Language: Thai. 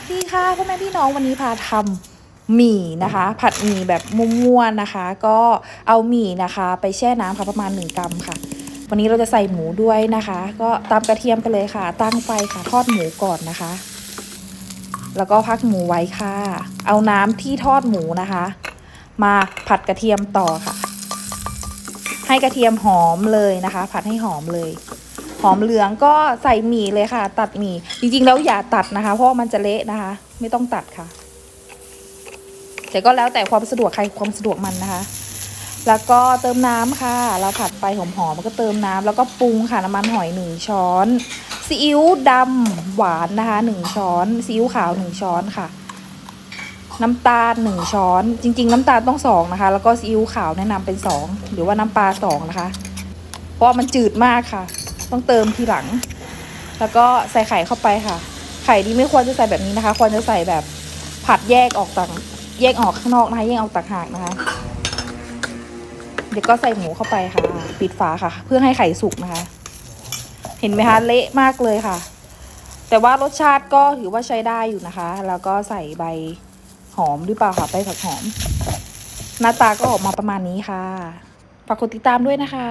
สดีค่ะพ่อแม่พี่น้องวันนี้พาทำหมี่นะคะ ผัดหมี่แบบม่วๆนะคะ ก็เอาหมี่นะคะ ไปแช่น้ำค่ะประมาณ 1 กรัมค่ะ วันนี้เราจะใส่หมูด้วยนะคะ ก็ตามกระเทียมไปเลยค่ะ ตั้งไฟค่ะทอดหมูก่อนนะคะ แล้วก็พักหมูไว้ค่ะ เอาน้ำที่ทอดหมูนะคะ มาผัดกระเทียมต่อค่ะ ให้กระเทียมหอมเลยนะคะ ผัดให้หอมเลย หอมเหลืองก็ใส่หมี่เลยค่ะ ตัดหมี่จริงๆแล้วอย่าตัดนะคะ เพราะมันจะเละนะคะ ไม่ต้องตัดค่ะ แต่ก็แล้วแต่ความสะดวกใครความสะดวกมันนะคะ แล้วก็เติมน้ำค่ะ เราผัดไปหอมๆมันก็เติมน้ำแล้วก็ปรุงค่ะน้ำมันหอยหนึ่งช้อนซีอิ๊วดำหวานนะคะหนึ่งช้อนซีอิ๊วขาวหนึ่งช้อนค่ะน้ำตาลหนึ่งช้อน จริง ๆ น้ำตาลต้องสองนะคะ แล้วก็ซีอิ๊วขาวแนะนำเป็นสองหรือว่าน้ำปลาสองนะคะ เพราะมันจืดมากค่ะ ต้องเติมทีหลัง แล้วก็ใส่ไข่เข้าไปค่ะ ไข่ที่ไม่ควรจะใส่แบบนี้นะคะ ควรจะใส่แบบผัดแยกออกต่างแยกออกข้างนอกนะคะแยกออกต่างหากนะคะ เดี๋ยวก็ใส่หมูเข้าไปค่ะ ปิดฝาค่ะ เพื่อให้ไข่สุกนะคะ เห็นไหมคะเละมากเลยค่ะ แต่ว่ารสชาติก็ถือว่าใช้ได้อยู่นะคะ แล้วก็ใส่ใบหอมหรือเปล่าค่ะใบผักหอม หน้าตาก็ออกมาประมาณนี้ค่ะฝากกดติดตามด้วยนะคะ